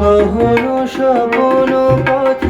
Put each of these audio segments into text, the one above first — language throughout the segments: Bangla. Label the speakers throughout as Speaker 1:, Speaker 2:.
Speaker 1: গহন সপন পথ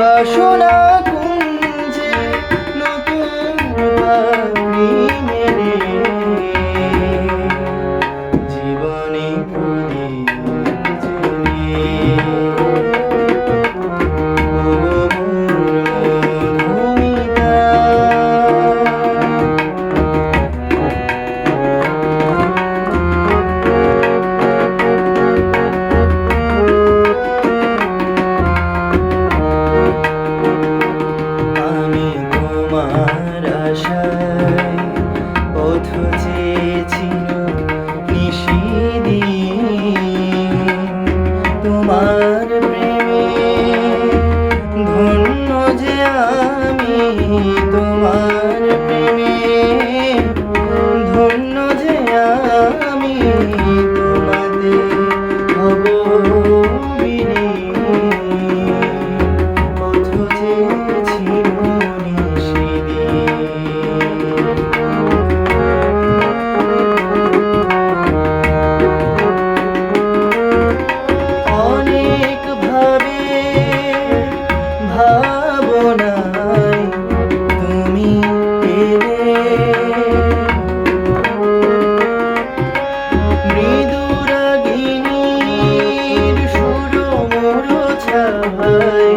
Speaker 1: বাসনা তোমার প্রেমে। যায়